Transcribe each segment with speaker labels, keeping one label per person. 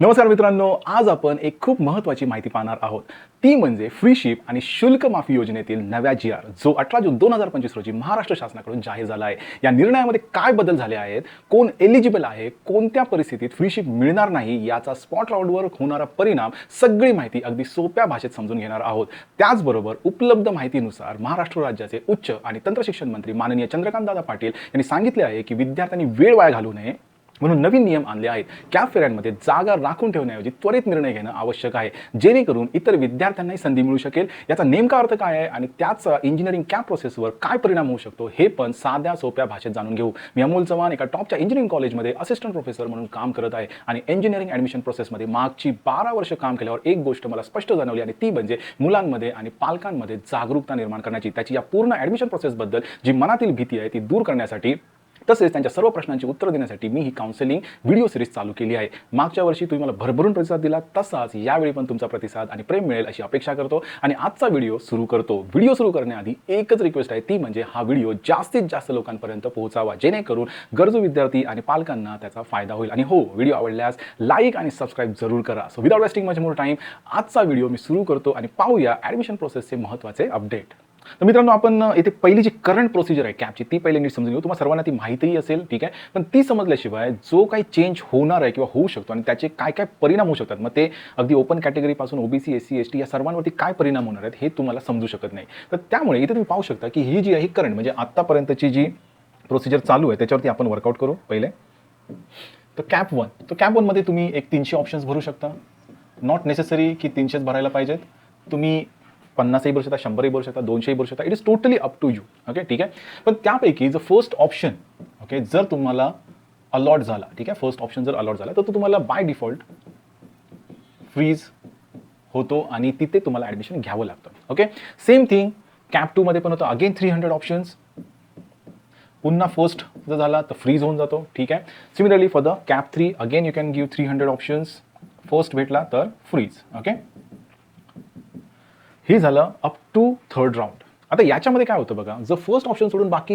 Speaker 1: नमस्कार मित्रांनो आज आपण एक खूप महत्त्वाची माहिती पाहणार आहोत. ती म्हणजे फ्री शिप आणि शुल्क माफी योजनेतील नव्या जी आर जो अठरा जून दोन हजार पंचवीस रोजी महाराष्ट्र शासनाकडून जाहीर झाला आहे. या निर्णयामध्ये काय बदल झाले आहेत? कोण एलिजिबल आहे? कोणत्या परिस्थितीत फ्री शिप मिळणार नाही? याचा स्पॉट राऊंडवर होणारा परिणाम सगळी माहिती अगदी सोप्या भाषेत समजून घेणार आहोत. त्याचबरोबर उपलब्ध माहितीनुसार महाराष्ट्र राज्याचे उच्च आणि तंत्रशिक्षण मंत्री माननीय चंद्रकांतदादा पाटील यांनी सांगितले आहे की विद्यार्थ्यांनी वेळ वाया घालू नये. म्हणून नवीन नियम आणले आहेत. कॅब फेऱ्यांमध्ये जागा राखून ठेवण्याऐवजी त्वरित निर्णय घेणं आवश्यक आहे जेणेकरून इतर विद्यार्थ्यांनाही संधी मिळू शकेल. याचा नेमका अर्थ काय आहे आणि त्याचा इंजिनिअरिंग कॅब प्रोसेसवर काय परिणाम होऊ शकतो हे पण साध्या सोप्या भाषेत जाणून घेऊ. मी अमोल चव्हाण एका टॉपच्या इंजिनिअरिंग कॉलेजमध्ये असिस्टंट प्रोफेसर म्हणून काम करत आहे आणि इंजिनिअरिंग ॲडमिशन प्रोसेसमध्ये मागची बारा वर्ष काम केल्यावर एक गोष्ट मला स्पष्ट जाणवली आणि ती म्हणजे मुलांमध्ये आणि पालकांमध्ये जागरूकता निर्माण करण्याची त्याची या पूर्ण ॲडमिशन प्रोसेसबद्दल जी मनातील भीती आहे ती दूर करण्यासाठी तसेच त्यांच्या सर्व प्रश्नांची उत्तर देण्यासाठी मी ही काउन्सिलिंग व्हिडिओ सिरीज चालू केली आहे. मागच्या वर्षी तुम्ही मला भरभरून प्रतिसाद दिला तसाच यावेळी पण तुमचा प्रतिसाद आणि प्रेम मिळेल अशी अपेक्षा करतो आणि आजचा व्हिडिओ सुरू करतो. व्हिडिओ सुरू करण्याआधी एकच रिक्वेस्ट आहे ती म्हणजे हा व्हिडिओ जास्तीत जास्त लोकांपर्यंत पोहोचावा जेणेकरून गरजू विद्यार्थी आणि पालकांना त्याचा फायदा होईल. आणि हो व्हिडिओ आवडल्यास लाईक आणि सबस्क्राईब जरूर करा. सो विदाउट वेस्टिंग माझे मोर टाईम आजचा व्हिडिओ मी सुरू करतो आणि पाहूया ॲडमिशन प्रोसेसचे महत्त्वाचे अपडेट तर मित्रांनो आपण इथे पहिली जी करंट प्रोसिजर आहे कॅबची ती पहिले नीट समजून घेऊ. तुम्हाला सर्वांना ती माहितीही असेल ठीक आहे? पण ती समजल्याशिवाय जो काही चेंज होणार आहे किंवा होऊ शकतो आणि त्याचे काय काय परिणाम होऊ शकतात मग ते अगदी open कॅटेगरीपासून OBC S C S T या सर्वांवरती काय परिणाम होणार आहेत हे तुम्हाला समजू शकत नाही. तर त्यामुळे इथे तुम्ही पाहू शकता की ही जी आहे करंट म्हणजे आत्तापर्यंतची जी प्रोसिजर चालू आहे त्याच्यावरती आपण वर्कआउट करू पहिले. तर कॅप वन तर कॅप वनमध्ये तुम्ही एक तीनशे ऑप्शन्स भरू शकता. नॉट नेसेसरी की तीनशेच भरायला पाहिजेत. तुम्ही पन्नासही भरू शकता शंभरही भरू शकता दोनशेही भरू शकता. It is totally up to you okay ठीक आहे? पण त्यापैकी जर फर्स्ट ऑप्शन ओके जर तुम्हाला अलॉट झाला ठीक आहे? फर्स्ट ऑप्शन जर अलॉट झाला तर तो तुम्हाला बाय डिफॉल्ट फ्रीज होतो आणि तिथे तुम्हाला ॲडमिशन घ्यावं लागतं. ओके सेम थिंग कॅप टूमध्ये पण होतं. अगेन थ्री हंड्रेड ऑप्शन्स पुन्हा फर्स्ट जर झाला तर फ्रीज होऊन जातो. ठीक आहे? Similarly for the CAP three again you can give three hundred options first भेटला तर फ्रीज ओके हे झालं अप टू थर्ड राऊंड आता याच्यामध्ये काय होतं बघा जर फर्स्ट ऑप्शन सोडून बाकी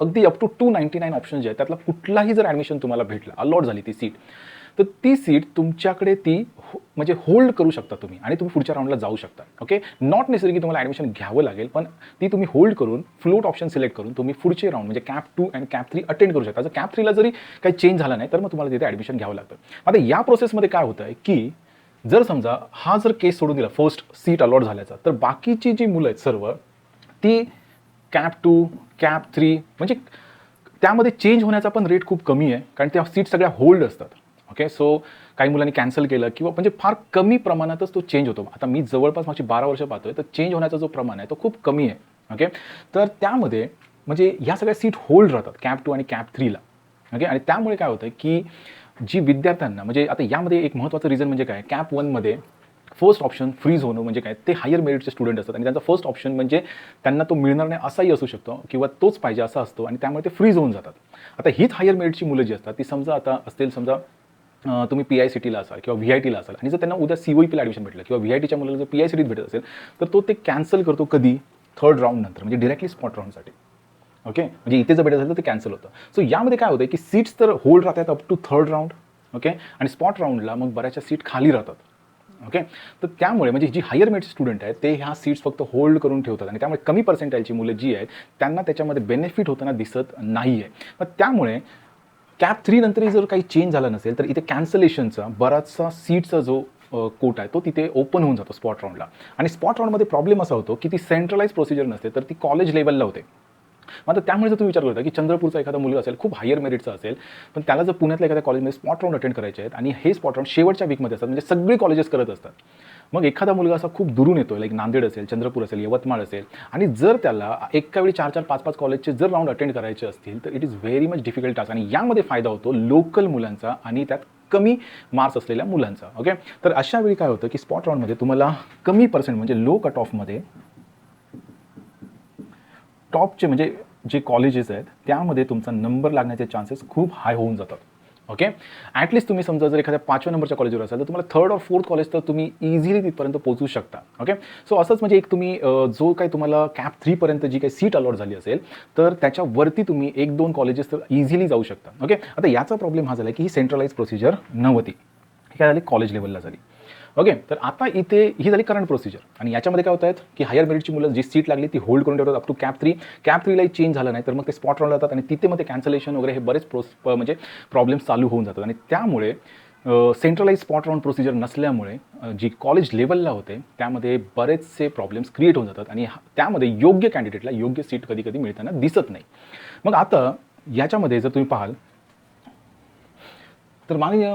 Speaker 1: अगदी up to two ninety nine option जे आहेत त्यातला कुठलाही जर ॲडमिशन तुम्हाला भेटलं अलॉट झाली ती सीट तर ती सीट तुमच्याकडे ती हो- म्हणजे होल्ड करू शकता तुम्ही आणि तुम्ही पुढच्या राऊंडला जाऊ शकता. ओके नॉट नेसेसरी की तुम्हाला ॲडमिशन घ्यावं लागेल पण ती तुम्ही होल्ड करून फ्लोट ऑप्शन सिलेक्ट करून तुम्ही पुढचे राऊंड म्हणजे CAP two and CAP three attend करू शकता. जर कॅप थ्रीला जरी काही चेंज झाला नाही तर मग तुम्हाला तिथे ॲडमिशन घ्यावं लागतं. आता या प्रोसेसमध्ये काय होतं आहे की जर समजा हा जर केस सोडून दिला फर्स्ट सीट अलॉट झाल्याचा तर बाकीची जी मुलं आहेत सर्व ती कॅप टू कॅप थ्री म्हणजे त्यामध्ये चेंज होण्याचा पण रेट खूप कमी आहे कारण त्या सीट सगळ्या होल्ड असतात. ओके सो काही मुलांनी कॅन्सल केलं किंवा म्हणजे फार कमी प्रमाणातच तो चेंज होतो. आता मी जवळपास मागची बारा वर्ष पाहतोय तर चेंज होण्याचा जो प्रमाण आहे तो खूप कमी आहे. ओके तर त्यामध्ये म्हणजे ह्या सगळ्या सीट होल्ड राहतात कॅप टू आणि कॅप थ्रीला ओके आणि त्यामुळे काय होतं की जी विद्यार्थ्यांना म्हणजे आता यामध्ये एक महत्त्वाचं रिझन म्हणजे काय? कॅप वनमध्ये फर्स्ट ऑप्शन फ्रीज होणं म्हणजे काय? ते हायर मेरिटचे स्टुडंट असतात. आणि त्यांचा फर्स्ट ऑप्शन म्हणजे त्यांना तो मिळणार नाही असाही असू शकतो किंवा तोच पाहिजे असा असतो आणि त्यामुळे ते फ्रीज होऊन जातात. आता हीच हायर मेरिटची मुलं जी असतात ती समजा आता असतील समजा तुम्ही पी आय सी टीला असाल किंवा व्ही आय टीला असाल आणि जर त्यांना उद्या सी ओ पीला ॲडमिशन भेटलं किंवा व्ही आय टीच्या मुलाला जर पी आय सी टीत भेटत असेल तर तो ते कॅन्सल करतो कधी? थर्ड राऊंड नंतर म्हणजे डिरेक्टली स्पॉट राऊंडसाठी ओके म्हणजे इथे जर भेटत असेल तर ते कॅन्सल होतं. सो यामध्ये काय होतं की सीट्स तर होल्ड राहतात up to third round okay आणि स्पॉट राऊंडला मग बऱ्याचशा सीट खाली राहतात. ओके तर त्यामुळे म्हणजे जी हायर मेड स्टुडंट आहेत ते ह्या सीट्स फक्त होल्ड करून ठेवतात. आणि त्यामुळे कमी पर्सेंटाईलची मुलं जी आहेत त्यांना त्याच्यामध्ये बेनिफिट होताना दिसत नाही आहे मग त्यामुळे कॅप थ्री नंतरही जर काही चेंज झाला नसेल तर इथे कॅन्सलेशनचा बराचसा सीटचा जो कोट आहे तो तिथे ओपन होऊन जातो स्पॉट राऊंडला आणि स्पॉट राऊंडमध्ये प्रॉब्लेम असा होतो की ती सेंट्रलाइज प्रोसिजर नसते तर ती कॉलेज लेवलला होते. मग आता त्यामुळे जर तुम्ही विचार करता की चंद्रपूरचा एखादा मुलगा असेल खूप हायर मेरिटचा असेल पण त्याला जर पुण्यातल्या एखाद्या कॉलेजमध्ये स्पॉट राऊंड अटेंड करायचे आहेत आणि हे स्पॉट राऊंड शेवटच्या वीकमध्ये असतात म्हणजे सगळी कॉलेजेस करत असतात मग एखादा मुलगा असा खूप दुरून येतो लाईक नांदेड असेल चंद्रपूर असेल यवतमाळ असेल आणि जर त्याला एका वेळी चार चार पाच पाच कॉलेजचे जर राऊंड अटेंड करायचे असतील तर it is very much difficult task आणि यामध्ये फायदा होतो लोकल मुलांचा आणि त्यात कमी मार्क्स असलेल्या मुलांचा ओके तर अशा वेळी काय होतं की स्पॉट राऊंडमध्ये तुम्हाला कमी पर्सेंट म्हणजे लो कट ऑफमध्ये टॉपचे म्हणजे जे कॉलेजेस आहेत त्यामध्ये तुमचा नंबर लागण्याचे चान्सेस खूप हाय होऊन जातात. ओके ॲटलिस्ट तुम्ही समजा जर एखाद्या पाचव्या नंबरच्या कॉलेजवर असाल तर तुम्हाला थर्ड और फोर्थ कॉलेज तर तुम्ही इझिली तिथपर्यंत पोहोचू शकता. ओके सो असंच म्हणजे एक तुम्ही जो काही तुम्हाला कॅप थ्रीपर्यंत जी काही सीट अलॉट झाली असेल तर त्याच्यावरती तुम्ही एक दोन कॉलेजेस तर इझिली जाऊ शकता. ओके आता याचा प्रॉब्लेम हा झाला की ही सेंट्रलाइज प्रोसिजर नव्हती. काय झाली? कॉलेज लेवलला झाली. ओके तर आता इथे ही झाली करंट प्रोसिजर आणि याच्यामध्ये काय होत आहेत की हायर मेरिटची मुलं जी सीट लागली ती होल्ड करून ठेवतात up to CAP three CAP थ्रीलाही change झालं नाही तर मग ते स्पॉट राहून जातात आणि तिथे मग ते कॅन्सलेशन वगैरे हे बरेच प्रोस म्हणजे प्रॉब्लेम्स चालू होऊन जातात. आणि त्यामुळे सेंट्रलाइज स्पॉट राऊंड प्रोसिजर नसल्यामुळे जी कॉलेज लेवलला होते त्यामध्ये बरेचसे प्रॉब्लेम्स क्रिएट होऊन जातात आणि हा- त्यामध्ये योग्य कॅन्डिडेटला योग्य सीट कधी कधी मिळताना दिसत नाही. मग आता याच्यामध्ये जर तुम्ही पाहाल तर माननीय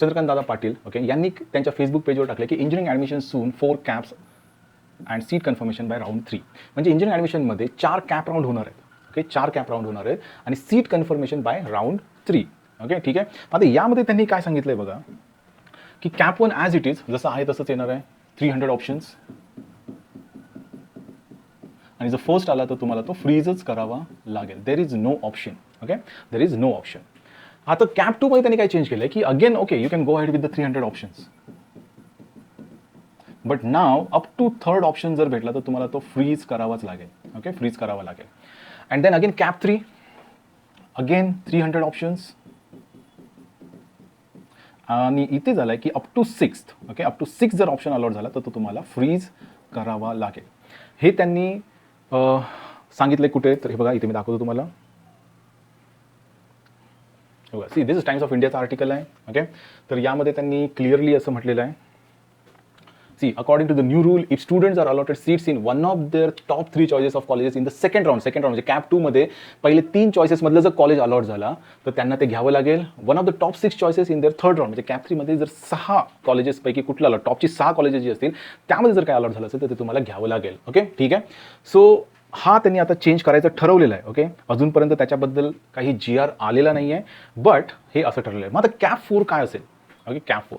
Speaker 1: चंद्रकांत दादा पाटील ओके यांनी त्यांच्या फेसबुक पेजवर टाकले की engineering admission soon four CAPs and seat confirmation by round three म्हणजे इंजिनिअरिंग ॲडमिशनमध्ये चार कॅप राऊंड होणार आहेत ओके चार कॅप राऊंड होणार आहेत आणि seat confirmation by round three okay ठीक आहे? आता यामध्ये त्यांनी काय सांगितलं आहे बघा की CAP one as it is जसं आहे तसंच येणार आहे. थ्री हंड्रेड ऑप्शन्स आणि जर फर्स्ट आला तर तुम्हाला तो फ्रीजच करावा लागेल. There is no option okay there is no option आता कॅप टू मध्ये त्यांनी काय चेंज केलं आहे की again okay you can go ahead with the three hundred options but now up to third option जर भेटला तर तुम्हाला तो फ्रीज करावाच लागेल. ओके फ्रीज करावा लागेल. And then again CAP three again three hundred options आणि इथे झालं आहे की up to sixth okay up to six जर ऑप्शन अलॉट झाला तर तो तुम्हाला फ्रीज करावा लागेल. हे त्यांनी सांगितले कुठे? तर हे बघा इथे मी दाखवतो तुम्हाला. See this is Times of इंडियाचं आर्टिकल आहे ओके तर यामध्ये त्यांनी क्लिअरली असं म्हटलेलं आहे. See according to the new rule if student are allotted seats in one of their top three choices of colleges in the second round second round म्हणजे cap टूमध्ये पहिले तीन चॉईसेसमधलं जर कॉलेज अलॉट झाला तर त्यांना ते घ्यावं लागेल. One of the top six choices in their third round म्हणजे कॅप थ्रीमध्ये जर सहा कॉलेजेसपैकी कुठलं अलॉट टॉपची सहा कॉलेजेस जी असतील त्यामध्ये जर काय अलॉट झालं असेल तर ते तुम्हाला घ्यावं लागेल. ओके ठीक आहे? सो हा त्यांनी आता चेंज करायचं ठरवलेलं आहे ओके अजूनपर्यंत त्याच्याबद्दल काही जी आर आलेला नाही आहे बट हे असं ठरलेलं आहे. मग आता कॅप फोर काय असेल? ओके कॅप फोर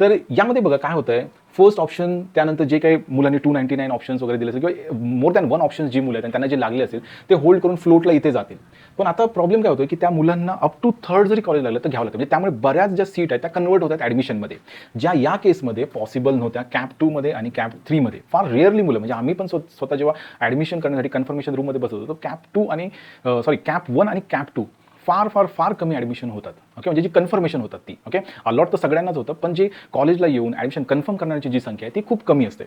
Speaker 1: तर यामध्ये बघा काय होतं आहे फर्स्ट ऑप्शन त्यानंतर जे काही मुलांनी टू नाईन्टी नाईन ऑप्शन्स वगैरे दिले असेल किंवा मोर दॅन वन ऑप्शन्स जी मुलं आहेत त्यांना जे लागले असेल ते होल्ड करून फ्लोटला इथे जातील. पण आता प्रॉब्लेम काय होतो की त्या मुलांना अप टू थर्ड जरी कॉलेज लागलं तर घ्यावं लागतं. म्हणजे त्यामुळे बऱ्याच ज्या सीट आहेत त्या कन्वर्ट होतात ॲडमिशनमध्ये ज्या या केसमध्ये पॉसिबल नव्हत्या कॅप टूमध्ये आणि कॅप थ्रीमध्ये फार रेअरली मुलं म्हणजे आम्ही पण स्वतः जेव्हा ॲडमिशन करण्यासाठी कन्फर्मेशन रूममध्ये बसत होतो कॅप टू आणि सॉरी कॅप वन आणि कॅप टू फार फार फार कमी ॲडमिशन होतात ओके म्हणजे जी कन्फर्मेशन होतात ती ओके अलॉट तर सगळ्यांनाच होतं पण जे कॉलेजला येऊन ॲडमिशन कन्फर्म करण्याची जी संख्या आहे ती खूप कमी असते.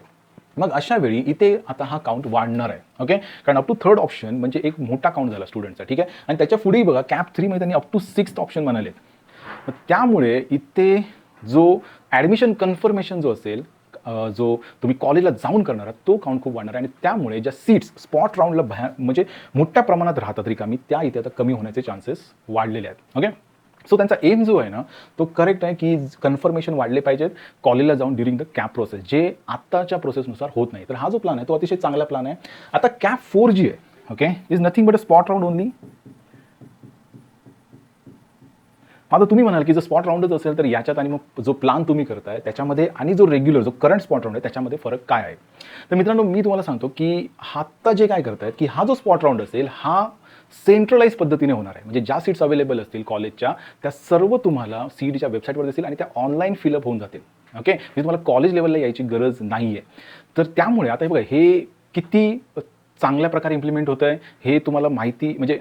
Speaker 1: मग अशा वेळी इथे आता हा काउंट वाढणार आहे ओके कारण अप टू थर्ड ऑप्शन म्हणजे एक मोठा काउंट झाला स्टुडंटचा ठीक आहे? आणि त्याच्या पुढेही बघा कॅप थ्रीमध्ये त्यांनी अप टू सिक्स ऑप्शन म्हणाले त्यामुळे इथे जो ॲडमिशन कन्फर्मेशन जो असेल जो तुम्ही कॉलेजला जाऊन करणार आहात तो काउंट खूप वाढणार आहे. आणि त्यामुळे ज्या सीट्स स्पॉट राऊंडला भया म्हणजे मोठ्या प्रमाणात राहतात रिकामी त्या इथे आता कमी होण्याचे चान्सेस वाढलेले आहेत. ओके सो त्यांचा एम जो आहे ना तो करेक्ट आहे की कन्फर्मेशन वाढले पाहिजेत कॉलेजला जाऊन ड्युरिंग द कॅप प्रोसेस जे आत्ताच्या प्रोसेसनुसार होत नाही. तर हा जो प्लान आहे तो अतिशय चांगला प्लान आहे. आता कॅप फोर जी आहे. Okay is nothing but a spot round only आता तुम्ही म्हणाल की जर स्पॉट राऊंडच असेल तर याच्यात आणि मग जो प्लान तुम्ही करताय त्याच्यामध्ये आणि जो रेग्युलर जो करंट स्पॉट राऊंड आहे त्याच्यामध्ये फरक काय आहे? तर मित्रांनो मी तुम्हाला सांगतो की आत्ता जे काय करतायत की हा जो स्पॉट राऊंड असेल हा सेंट्रलाइज पद्धतीने होणार आहे. म्हणजे ज्या सीट्स अवेलेबल असतील कॉलेजच्या त्या सर्व तुम्हाला सीईडीच्या वेबसाईटवर दिसतील आणि त्या ऑनलाईन फिलअप होऊन जातील. ओके म्हणजे तुम्हाला कॉलेज लेवलला यायची गरज नाही आहे तर त्यामुळे आता हे बघा हे किती चांगल्या प्रकारे इम्प्लिमेंट होतं आहे हे तुम्हाला माहिती म्हणजे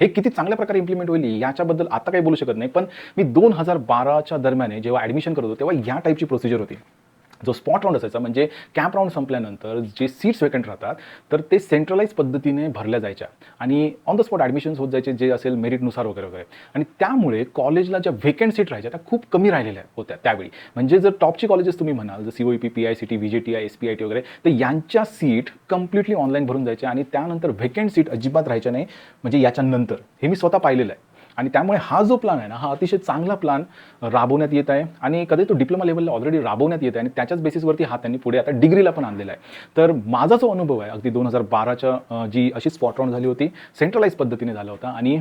Speaker 1: हे किती चांगल्या प्रकारे इम्प्लिमेंट होईल याच्याबद्दल आता काही बोलू शकत नाही. पण मी दोन हजार बाराच्या दरम्यान जेव्हा ॲडमिशन करत होतो तेव्हा या टाईपची प्रोसिजर होती. जो स्पॉट राऊंड असायचा म्हणजे कॅम्प राऊंड संपल्यानंतर जे सीट्स वेकंट राहतात तर ते सेंट्रलाइज पद्धतीने भरल्या जायच्या. आणि ऑन द स्पॉट ॲडमिशन्स होत जायचे जे असेल मेरिटनुसार वगैरे वगैरे. आणि त्यामुळे कॉलेजला ज्या व्हेकंट सीट राहायच्या त्या खूप कमी राहिलेल्या होत्या त्यावेळी. म्हणजे जर टॉपची कॉलेजेस तुम्ही म्हणाल जर C O P P I C T V J T I S P I T वगैरे तर यांच्या सीट कम्प्लिटली ऑनलाईन भरून जायच्या आणि त्यानंतर व्हेकंट सीट अजिबात राहायच्या नाही म्हणजे याच्यानंतर. हे मी स्वतः पाहिलेलं आहे. आणि त्यामुळे हा जो प्लान आहे ना हा अतिशय चांगला प्लान राबवण्यात येत आहे. आणि कधी तो डिप्लोमा लेवलला ऑलरेडी राबवण्यात येत आहे आणि त्याच्याच बेसिसवरती हा त्यांनी पुढे आता डिग्रीला पण आणलेला आहे. तर माझा जो अनुभव आहे अगदी दोन हजार बाराच्या जी अशी स्पॉट राऊंड झाली होती सेंट्रलाइज पद्धतीने झाला होता. आणि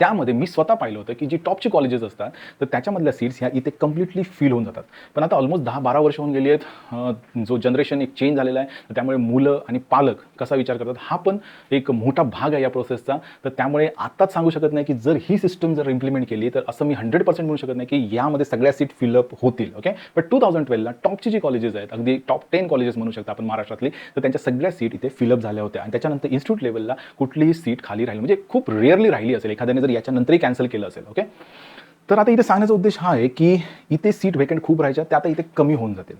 Speaker 1: त्यामध्ये मी स्वतः पाहिलं होतं की जी टॉपची कॉलेजेस असतात तर त्याच्यामधल्या सीट्स ह्या इथे कम्प्लिटली फील होऊन जातात. पण आता ऑलमोस्ट दहा बारा वर्ष होऊन गेली आहेत जो जनरेशन एक चेंज झालेला आहे त्यामुळे मुलं आणि पालक कसा विचार करतात हा पण एक मोठा भाग आहे या प्रोसेसचा तर त्यामुळे आत्ताच सांगू शकत नाही की जर ही सिस्टम जर इम्प्लिमेंट केली तर असं मी हंड्रेड पर्सेंट म्हणू शकत नाही की यामध्ये सगळ्या सीट फिलअप होतील ओके पण टू थाउजंड ट्वेल्वला टॉपची जी कॉलेजेस आहेत अगदी टॉप टेन कॉलेजेस म्हणू शकता आपण महाराष्ट्रातली तर त्यांच्या सगळ्या सीट इथे फिलअप झाल्या होत्या. आणि त्याच्यानंतर इन्स्टिट्यूट लेवलला कुठलीही सीट खाली राहिली म्हणजे खूप रेअरली राहिली असेल एखाद्याने जर याच्यानंतरही कॅन्सल केलं असेल ओके तर आता इथे सांगण्याचा उद्देश हा आहे की इथे सीट व्हेकंट खूप राहायच्या त्या आता इथे कमी होऊन जातील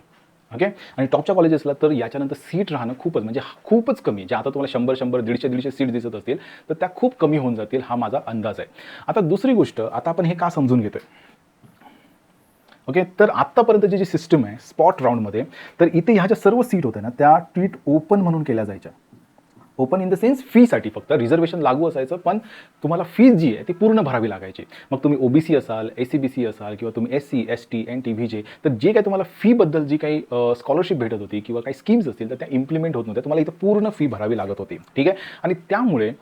Speaker 1: ओके आणि टॉपच्या कॉलेजेसला तर याच्यानंतर सीट राहणं खूपच म्हणजे खूपच कमी जे आता तुम्हाला शंभर शंभर दीडशे दीडशे सीट दिसत असतील तर त्या खूप कमी होऊन जातील हा माझा अंदाज आहे. आता दुसरी गोष्ट आता आपण हे का समजून घेतोय? ओके तर आत्तापर्यंतची जी सिस्टम आहे स्पॉट राऊंडमध्ये तर इथे ह्या ज्या सर्व सीट होत्या ना त्या ट्वीट ओपन म्हणून केल्या जायच्या. ओपन इन द सेन्स फीसाठी फक्त. रिझर्वेशन लागू असायचं पण तुम्हाला फीज जी आहे ती पूर्ण भरावी लागायची. मग तुम्ही ओबीसी असाल एस सी बी सी असाल किंवा तुम्ही S C S T N T V J तर जे काही तुम्हाला फीबद्दल जी काही स्कॉलरशिप भेटत होती किंवा काही स्कीम्स असतील तर त्या इम्प्लिमेंट होत नव्हत्या. तुम्हाला इथं पूर्ण फी भरावी लागत होती. ठीक आहे? आणि त्यामुळे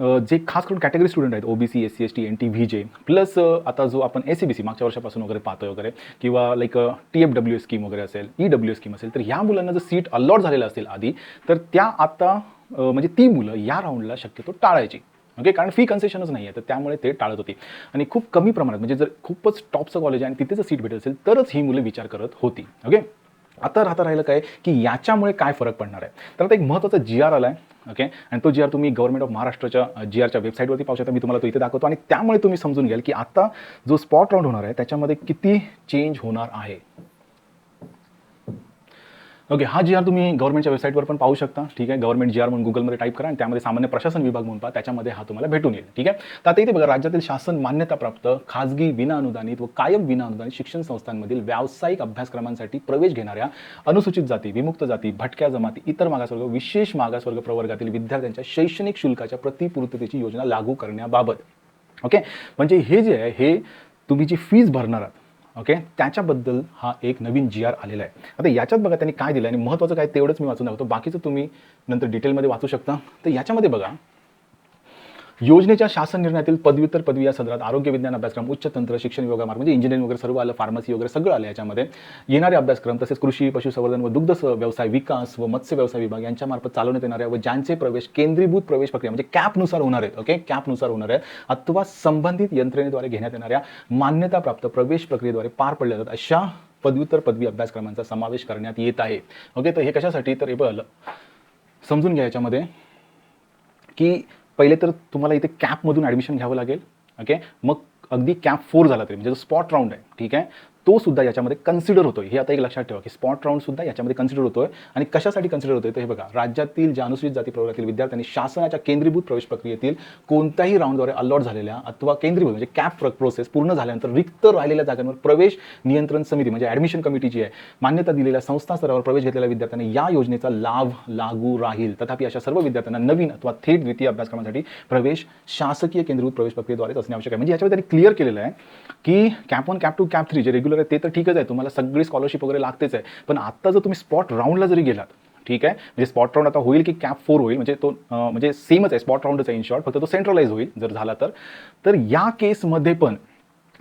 Speaker 1: जे खास करून कॅटेगरी स्टुडंट आहेत OBC S C S T N T V J plus आता जो आपण एस सी बी सी मागच्या वर्षापासून वगैरे पाहतोय वगैरे किंवा like T F W scheme वगैरे असेल ई डब्ल्यू स्कीम असेल तर ह्या मुलांना जर सीट अलॉट झालेलं असेल आधी तर त्या आता म्हणजे ती मुलं या राऊंडला शक्यतो टाळायची. ओके कारण फी कन्सेशनच नाही आहे तर त्यामुळे ते टाळत होती. आणि खूप कमी प्रमाणात म्हणजे जर खूपच टॉपचं कॉलेज आहे आणि तिथे जर सीट भेटत असेल तरच ही मुलं विचार करत होती. ओके आता राहता राहिलं काय? की याच्यामुळे काय फरक पडणार आहे? तर आता एक महत्त्वाचा जी आर आला आहे ओके आणि तो जी आर तुम्ही गव्हर्नमेंट ऑफ महाराष्ट्राच्या जी आरच्या वेबसाईटवरती पाहू शकता. मी तुम्हाला तो इथे दाखवतो. आणि त्यामुळे तुम्ही समजून घ्याल की आता जो स्पॉट राऊंड होणार आहे त्याच्यामध्ये किती चेंज होणार आहे? ओके हा जी आर तुम्ही गव्हर्नमेंटच्या वेबसाईटवर पण पाहू शकता. ठीक आहे? गव्हर्नमेंट जी आर म्हणून गुगलमध्ये टाईप करा आणि त्यामध्ये सामान्य प्रशासन विभाग म्हणून पहा. त्याच्यामध्ये हा तुम्हाला भेटून येईल. ठीक आहे? तर आता इथे बघा राज्यातील शासन मान्यताप्राप्त खाजगी विनाअनुदानित व कायम विनाअनुदानित शिक्षण संस्थांमधील व्यावसायिक अभ्यासक्रमांसाठी प्रवेश घेणाऱ्या अनुसूचित जाती विमुक्त जाती भटक्या जमाती इतर मागासवर्ग विशेष मागासवर्ग प्रवर्गातील विद्यार्थ्यांच्या शैक्षणिक शुल्काच्या प्रतिपूर्ततेची योजना लागू करण्याबाबत. ओके म्हणजे हे जे आहे हे तुम्ही जी फीज भरणार आहात ओके त्याच्याबद्दल हा एक नवीन जी आर आलेला आहे. आता याच्यात बघा त्यांनी काय दिलं आणि महत्त्वाचं काय तेवढंच मी वाचून दाखवतो. बाकीचं तुम्ही नंतर डिटेलमध्ये वाचू शकता. तर याच्यामध्ये बघा योजनेच्या शासन निर्णयातील पदव्युत्तर पदवी या सदरात आरोग्य विज्ञान अभ्यासक्रम उच्च तंत्र शिक्षण विभागामार्ग म्हणजे इंजिनिअरिंग वगैरे सर्व आलं फार्मसी वगैरे सगळं आलं याच्यामध्ये. येणारे अभ्यासक्रम तसेच कृषी पशुसंवर्धन व दुग्ध व्यवसाय विकास व मत्स्य व्यवसाय विभाग यांच्यामार्फत चालवण्यात येणाऱ्या व ज्यांचे प्रवेश केंद्रीभूत प्रवेश प्रक्रिया म्हणजे कॅपनुसार होणार आहेत ओके कॅपनुसार होणार आहे. अथवा संबंधित यंत्रणेद्वारे घेण्यात येणाऱ्या मान्यताप्राप्त प्रवेश प्रक्रियेद्वारे पार पडल्या जातात. अशा पदव्युत्तर पदवी अभ्यासक्रमांचा समावेश करण्यात येत आहे. ओके तर हे कशासाठी? तर हे बघ समजून घ्या याच्यामध्ये की पहिले तर तुम्हाला इथे कॅपमधून ॲडमिशन घ्यावं लागेल ओके मग अगदी कॅप फोर झाला तरी म्हणजे जो स्पॉट राऊंड आहे ठीक आहे? तो सुद्धा याच्यामध्ये कन्सिडर होतोय. हे आता एक लक्षात ठेवा की स्पॉट राऊंड सुद्धा याच्यामध्ये कन्सिडर होतोय आणि कशासाठी कन्सिडर होतोय हे बघा. राज्यातील ज्या अनुसूचित जाती प्रवर्गातील विद्यार्थ्यांनी शासनाच्या केंद्रीभूत प्रवेश प्रक्रियेतील कोणत्याही राऊंडद्वारे अलॉट झालेल्या अथवा केंद्रीभूत म्हणजे कॅप प्रोसेस पूर्ण झाल्यानंतर रिक्त राहिलेल्या जागांवर प्रवेश नियंत्रण समिती म्हणजे ॲडमिशन कमिटी जी आहे मान्यता दिलेल्या संस्था स्तरावर प्रवेश घेतलेल्या विद्यार्थ्यांनी या योजनेचा लाभ लागू राहील. तथापि अशा सर्व विद्यार्थ्यांना नवीन अथवा थेट द्वितीय अभ्यासक्रमासाठी प्रवेश शासकीय केंद्रीभूत प्रवेश प्रक्रियेद्वारेच असणे आवश्यक आहे. म्हणजे याच्यामध्ये त्यांनी क्लिअर केलेलं आहे की CAP one CAP two CAP three जे रेग्युलर आहे ते तर ठीकच आहे. तुम्हाला सगळी स्कॉलरशिप वगैरे लागतेच आहे. पण आता जर तुम्ही स्पॉट राऊंडला जरी गेलात ठीक आहे? म्हणजे स्पॉट राऊंड आता होईल की कॅप फोर होईल म्हणजे तो म्हणजे सेमच आहे स्पॉट राऊंडच आहे इन शॉर्ट फक्त तो सेंट्रलाइज होईल जर झाला तर. तर या केसमध्ये पण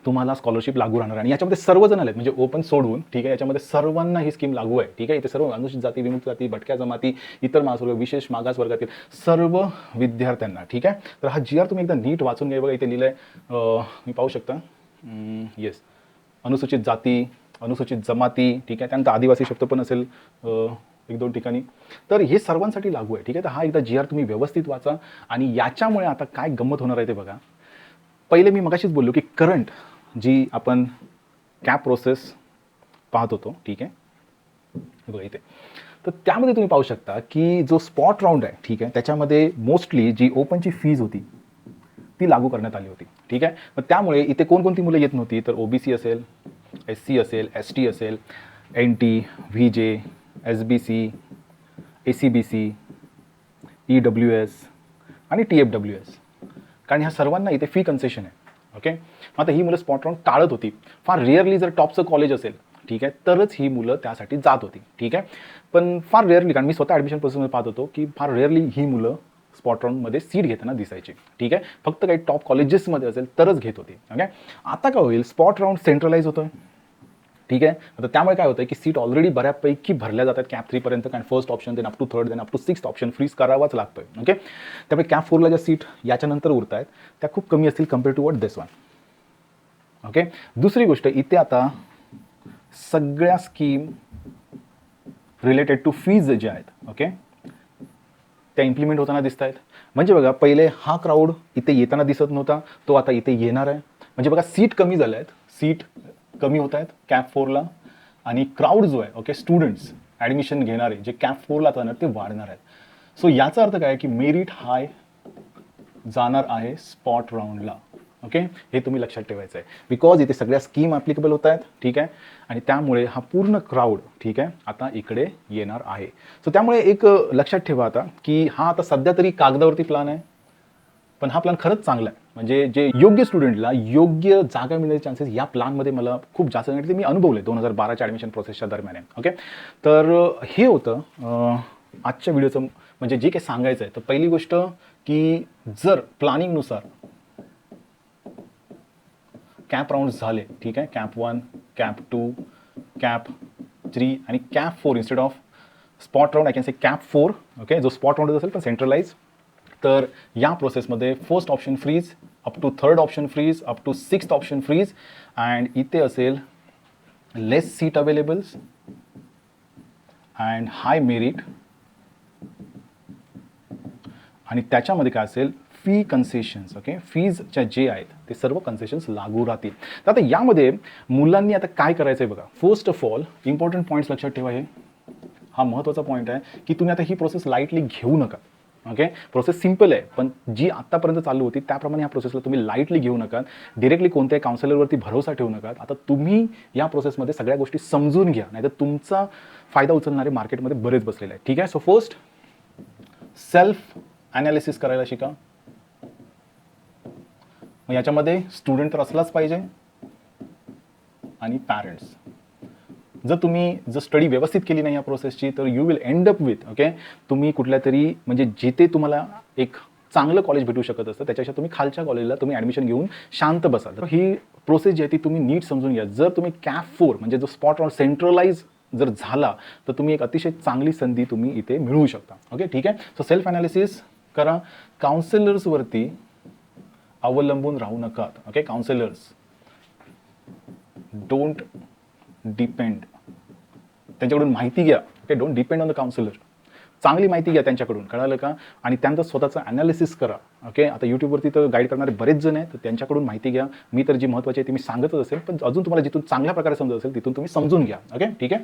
Speaker 1: तुम्हाला स्कॉलरशिप लागू राहणार आणि याच्यामध्ये सर्वजण आलेत म्हणजे ओपन सोडून ठीक आहे? याच्यामध्ये सर्वांना ही स्कीम लागू आहे ठीक आहे? इथे सर्व अनुसूचित जाती विमुक्त जाती भटक्या जमाती इतर मागासवर्ग विशेष मागास वर्गातील सर्व विद्यार्थ्यांना ठीक आहे? तर हा जी आर तुम्ही एकदा नीट वाचून घ्या. बघा इथे लिहिलं आहे मी पाहू शकता? येस अनुसूचित जाती अनुसूचित जमाती ठीक आहे त्यानंतर आदिवासी शब्द पण असेल एक दोन ठिकाणी. तर हे सर्वांसाठी लागू आहे ठीक आहे. तर हा एकदा जी आर तुम्ही व्यवस्थित वाचा आणि याच्यामुळे आता काय गंमत होणार आहे ते बघा. पहिले मी मगाशीच बोललो की करंट जी आपण कॅप प्रोसेस पाहत होतो ठीक आहे. बघा इथे. तर त्यामध्ये तुम्ही पाहू शकता की जो स्पॉट राऊंड आहे ठीक आहे त्याच्यामध्ये मोस्टली जी ओपनची फीज होती ती लागू करण्यात आली होती. ठीक आहे? मग त्यामुळे इथे कोणकोणती मुलं येत नव्हती? तर ओबीसी असेल एस सी असेल एस टी असेल N T V J S B C A C B C E W S आणि टी एफ डब्ल्यू एस कारण ह्या सर्वांना इथे फी कन्सेशन आहे. ओके मग आता ही मुलं स्पॉट राऊंड टाळत होती. फार रेअरली जर टॉपचं कॉलेज असेल ठीक आहे तरच ही मुलं त्यासाठी जात होती. ठीक आहे? पण फार रेअरली कारण मी स्वतः ॲडमिशन प्रोसेसमध्ये पाहत होतो की फार रेअरली ही मुलं स्पॉट राऊंडमध्ये सीट घेताना दिसायची. ठीक आहे? फक्त काही टॉप कॉलेजेसमध्ये असेल तरच घेत होती. ओके आता काय होईल? स्पॉट राऊंड सेंट्रलाइज होतोय. ठीक आहे? आता त्यामुळे काय होतं की सीट ऑलरेडी बऱ्यापैकी भरल्या जातात कॅप थ्रीपर्यंत कारण first option then up to third then up to six option freeze करावाच लागतोय. ओके त्यामुळे कॅप फोरला ज्या सीट याच्यानंतर उरत आहेत त्या खूप कमी असतील compare to what this one okay दुसरी गोष्ट इथे आता सगळ्या स्कीम रिलेटेड टू फीज ज्या आहेत ओके त्या इम्प्लिमेंट होताना दिसत आहेत म्हणजे बघा पहिले हा क्राऊड इथे येताना दिसत नव्हता तो आता इथे येणार आहे. म्हणजे बघा सीट कमी झाल्या आहेत सीट कमी होत आहेत कॅप फोरला आणि क्राऊड जो आहे ओके स्टुडंट्स ॲडमिशन घेणारे जे कॅप फोरला जाणार ते वाढणार आहेत. सो याचा अर्थ काय आहे की मेरिट हाय जाणार आहे स्पॉट राऊंडला ओके हे तुम्ही लक्षात ठेवायचं आहे बिकॉज इथे सगळ्या स्कीम ॲप्लिकेबल होत आहेत ठीक आहे? आणि त्यामुळे हा पूर्ण क्राऊड ठीक आहे आता इकडे येणार आहे. सो त्यामुळे एक लक्षात ठेवा आता की हा आता सध्या तरी कागदावरती प्लॅन आहे. पण हा प्लॅन खरंच चांगला आहे. म्हणजे जे योग्य स्टुडंटला योग्य जागा मिळण्याचे चान्सेस या प्लानमध्ये मला खूप जास्त आहे. ते मी अनुभवले दोन हजार बाराच्या ॲडमिशन प्रोसेसच्या दरम्यान आहे. ओके तर हे होतं आजच्या व्हिडिओचं म्हणजे जे काही सांगायचं आहे तर पहिली गोष्ट की जर प्लॅनिंगनुसार कॅप राऊंड झाले ठीक आहे? CAP one CAP two CAP three आणि CAP four instead of spot round I can say CAP four okay जो स्पॉट राऊंड असेल पण सेंट्रलाइज तर या प्रोसेसमध्ये first option freeze up to third option freeze up to sixth option freeze and इथे असेल less seat availables and high merit आणि त्याच्यामध्ये काय असेल फी कन्सेशन्स ओके फीजच्या जे आहेत ते सर्व कन्सेशन्स लागू राहतील. तर आता यामध्ये मुलांनी आता काय करायचं आहे बघा. First of all important points लक्षात ठेवा हे. हा महत्त्वाचा पॉईंट आहे की तुम्ही आता ही प्रोसेस लाईटली घेऊ नका ओके प्रोसेस सिंपल आहे पण जी आत्तापर्यंत चालू होती त्याप्रमाणे ह्या प्रोसेसला तुम्ही लाईटली घेऊ नका. डिरेक्टली कोणत्याही काउन्सिलरवरती भरोसा ठेवू नका. आता तुम्ही या प्रोसेसमध्ये सगळ्या गोष्टी समजून घ्या नाहीतर तुमचा फायदा उचलणारे मार्केटमध्ये बरेच बसलेले आहे ठीक आहे? सो फर्स्ट सेल्फ ॲनालिसिस करायला शिका. मग याच्यामध्ये स्टुडंट तर असलाच पाहिजे. आणि पॅरेंट्स जर तुम्ही जर स्टडी व्यवस्थित केली नाही या प्रोसेसची तर you will end up with okay तुम्ही कुठल्या तरी म्हणजे जिथे तुम्हाला एक चांगलं कॉलेज भेटू शकत असतं त्याच्यापेक्षा तुम्ही खालच्या कॉलेजला तुम्ही ॲडमिशन घेऊन शांत बसाल. तर ही प्रोसेस जी आहे ती तुम्ही नीट समजून घ्या. जर तुम्ही कॅप फोर म्हणजे जो स्पॉट ऑन सेंट्रलाइज जर झाला तर तुम्ही एक अतिशय चांगली संधी तुम्ही इथे मिळवू शकता. ओके ठीक आहे? सो सेल्फ ॲनालिसिस करा काउन्सिलर्सवरती अवलंबून राहू नका ओके काउन्सिलर्स डोंट डिपेंड त्यांच्याकडून माहिती घ्या. Okay don't depend on the counsellor चांगली माहिती घ्या त्यांच्याकडून. कळालं का? आणि त्यांचं स्वतःचं ॲनालिसिस करा. ओके आता यूट्यूबवरती तर गाईड करणारे बरेच जण आहेत तर त्यांच्याकडून माहिती घ्या. मी तर जी महत्त्वाची आहे ती मी सांगतच असेल पण अजून तुम्हाला जिथून चांगल्या प्रकारे समजत असेल तिथून तुम्ही समजून घ्या. ओके ठीक आहे?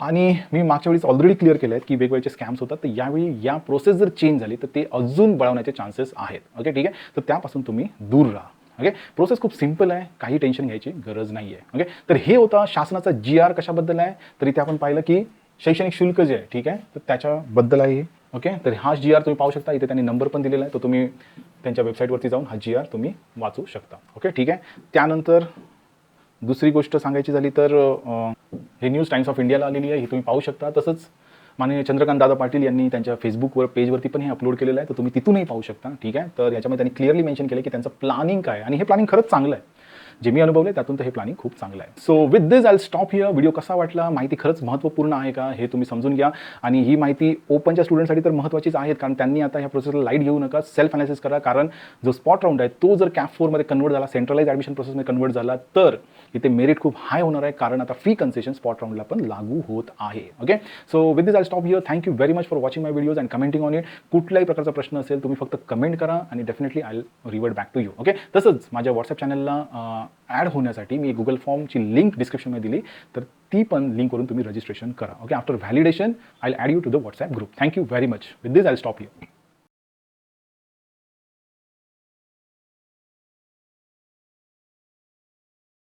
Speaker 1: आणि मी मागच्या वेळेस ऑलरेडी क्लिअर केलं आहे की वेगवेगळे स्कॅम्स होतात. तर यावेळी या प्रोसेस जर चेंज झाली तर ते अजून बळवण्याचे चान्सेस आहेत. ओके ठीक आहे? तर त्यापासून तुम्ही दूर राहा. ओके प्रोसेस खूप सिंपल आहे. काही टेन्शन घ्यायची गरज नाही आहे ओके तर हे होता शासनाचा जी आर कशाबद्दल आहे? तर इथे आपण पाहिलं की शैक्षणिक शुल्क जे आहे ठीक आहे? तर त्याच्याबद्दल आहे हे ओके तर हा जी आर तुम्ही पाहू शकता. इथे त्यांनी नंबर पण दिलेला आहे. तो तुम्ही त्यांच्या वेबसाईटवरती जाऊन हा जी आर तुम्ही वाचू शकता. ओके ठीक आहे? त्यानंतर दुसरी गोष्ट सांगायची झाली तर हे न्यूज टाइम्स ऑफ इंडियाला आलेली आहे ही तुम्ही पाहू शकता. तसंच माननीय चंद्रकांत दादा पाटील यांनी त्यांच्या फेसबुकवर पेजवरती पण हे अपलोड केलेलं आहे तर तुम्ही तिथूनही पाहू शकता. ठीक आहे? तर याच्यामध्ये त्यांनी क्लिअरली मेन्शन केलं की त्यांचं प्लॅनिंग काय आणि हे प्लॅनिंग खरंच चांगलं आहे. जे मी अनुभवले त्यातून तर हे प्लॅनिंग खूप चांगलं आहे. So with this I stop here video कसा वाटला? माहिती खरंच महत्त्वपूर्ण आहे का? हे तुम्ही समजून घ्या. आणि ही माहिती ओपनच्या स्टुडंटसाठी तर महत्त्वाचीच आहेत कारण त्यांनी आता ह्या प्रोसेसला लाइट घेऊ नका. सेल्फ अनालिसिस करा कारण जो स्पॉट राऊंड आहे तो जर कॅप फोरमध्ये कन्वर्ट झाला सेंट्रलाइज ॲडमिशन प्रोसेसमध्ये कन्वर्ट झाला तर इथे मेरिट खूप हाय होणार आहे कारण आता फी कन्सेशन स्पॉट राऊंडला पण लागू होत आहे. Okay so with this I stop here thank you very much for watching my videos and commenting on it कुठल्याही प्रकारचा प्रश्न असेल तुम्ही फक्त कमेंट करा आणि definitely I revert back to you okay तसंच माझ्या व्हॉट्सअप चॅनलला ॲड होण्यासाठी मी गुगल फॉर्मची लिंक डिस्क्रिप्शनमध्ये दिली. तर ती पण लिंकवरून तुम्ही रजिस्ट्रेशन करा. Okay after validation I add you to the WhatsApp group thank you very much with this I stop you